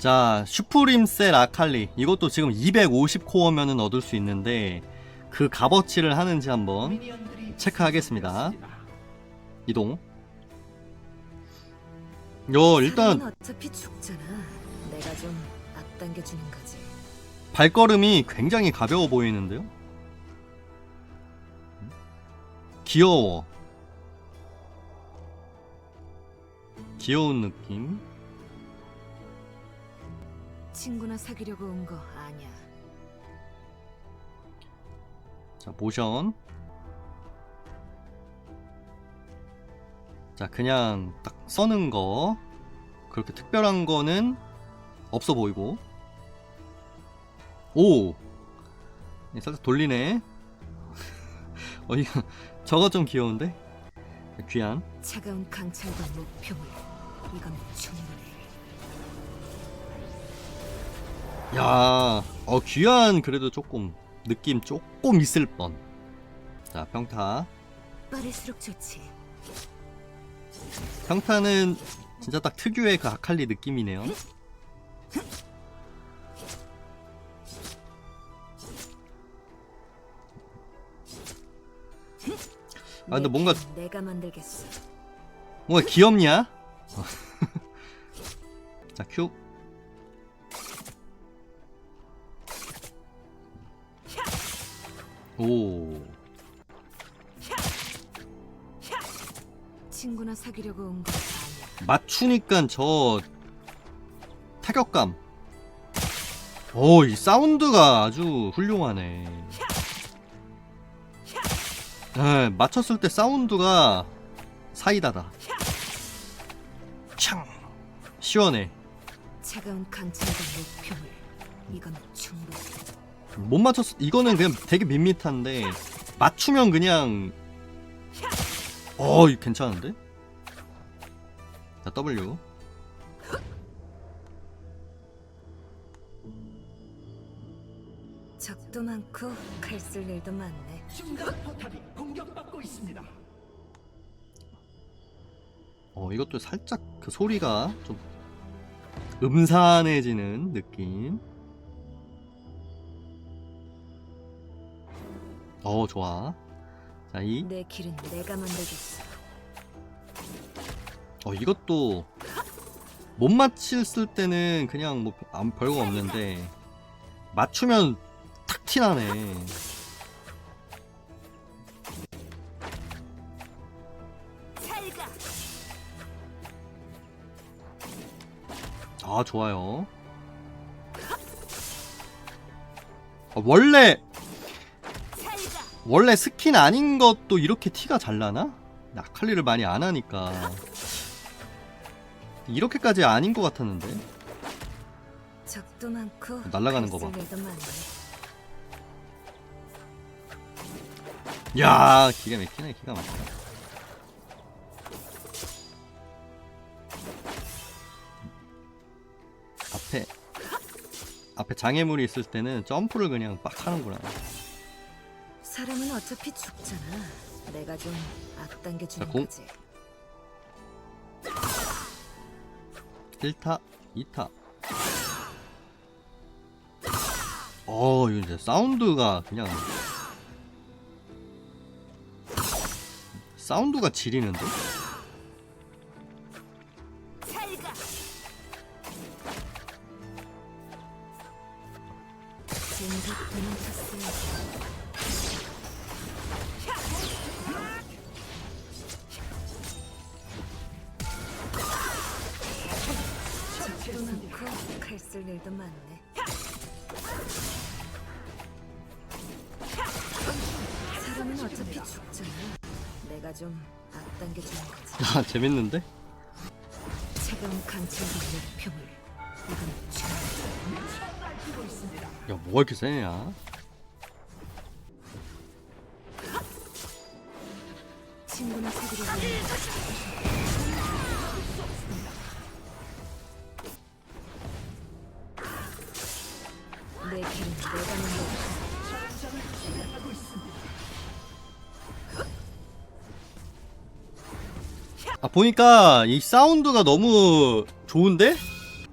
자, 슈프림셀 아칼리. 이것도 지금 250코어면은 얻을 수 있는데 그 값어치를 하는지 한번 체크하겠습니다. 이동. 요 일단. 발걸음이 굉장히 가벼워 보이는데요. 귀여워. 귀여운 느낌. 친구나 사귀려고 온 거 아니야. 자, 모션. 자, 그냥 딱 써는 거. 그렇게 특별한 거는 없어 보이고. 오! 예, 살짝 돌리네. 어, 이거, 저거 좀 귀여운데? 귀한. 차가운 강철과 목표물. 이건 충분해. 야, 어, 귀한 그래도 조금, 느낌 조금 있을 뻔. 자, 평타. 빠를수록 좋지. 평타는 진짜 딱 특유의 그 아칼리 느낌이네요. 아, 근데 내 뭔가- 내가 만들겠어. 뭔가 귀엽냐? 자, 큐. 오. 친구나 사귀려고 온 거. 맞추니까 저 타격감. 오, 이 사운드가 아주 훌륭하네. 네, 맞췄을 때 사운드가 사이다다. 창 시원해. 차가운 강철과 목표물. 이건 충분해. 못 맞췄 이거는 그냥 되게 밋밋한데 맞추면 그냥 어 괜찮은데? 자 W 적도 많고 칼쓸 일도 많네. 중간 포탑이 공격받고 있습니다. 어 이것도 살짝 그 소리가 좀 음산해지는 느낌. 어 좋아. 자 이. 내 길은 내가 만들겠어. 어 이것도 못 맞힐 때는 그냥 뭐 아무 별거 없는데 맞추면 탁 티나네. 아 좋아요. 아, 원래. 원래 스킨 아닌 것도 이렇게 티가 잘 나나? 아칼리를 많이 안 하니까 이렇게까지 아닌 것 같았는데. 적도 많고 날아가는 거 칼쓸 봐. 일도 많네. 야 기가 막히네 기가 막혀. 앞에 앞에 장애물이 있을 때는 점프를 그냥 빡 하는구나. 사람은 어차피 죽잖아. 내가 좀 앞당겨 주는 자, 공. 거지. 1타, 2타. 어, 이거 이제 사운드가 그냥 사운드가 지리는데? 쓸 일도 많네. 사람은 어차피 죽잖아. 내가 좀 앞당겨 주는 거지. 아, 재밌는데? 차가운 강철과 목표물. 이건 충분해. 야, 뭐가 이렇게 세냐? 친구나 사귀려고 하는 거지. 아, 보니까 이 사운드가 너무 좋은데?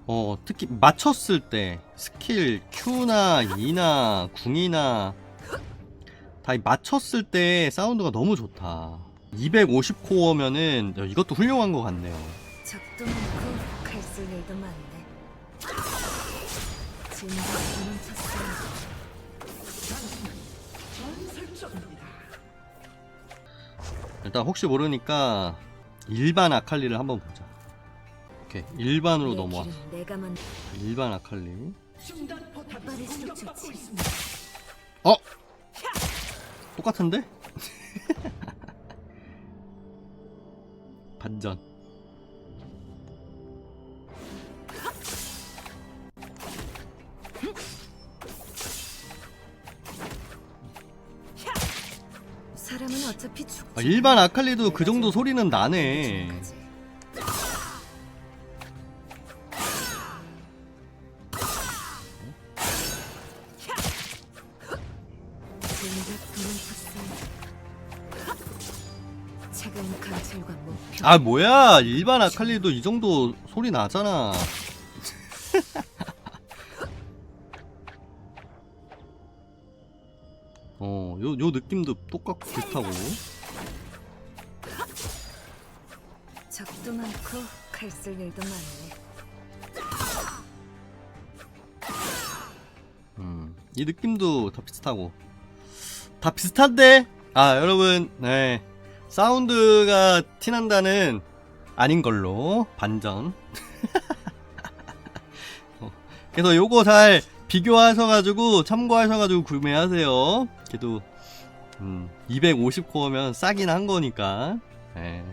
어, 특히 맞췄을 때 스킬 Q나 E나 궁이나 다 이 맞췄을 때 사운드가 너무 좋다. 250코어면은 이것도 훌륭한 것 같네요. 적도 많고 갈쓸 일도 많네. 일단 혹시 모르니까 일반 아칼리를 한번 보자. 오케이 일반으로 내 넘어와. 일반 아칼리. 어? 똑같은데? 반전. 어차피 죽지. 아, 일반 아칼리도 그 정도 좀 소리는 나네. 아 뭐야 일반 아칼리도 이 정도 소리 나잖아. 어, 요, 요 느낌도 똑같고 비슷하고. 적도 많고 갈쓸 일도 많네. 음, 이 느낌도 다 비슷하고. 다 비슷한데? 아, 여러분, 네. 사운드가 티난다는 아닌 걸로 반전. 어, 그래서 요거 잘 비교하셔가지고, 참고하셔가지고 구매하세요. 그래도, 음, 250코어면 싸긴 한 거니까. 네.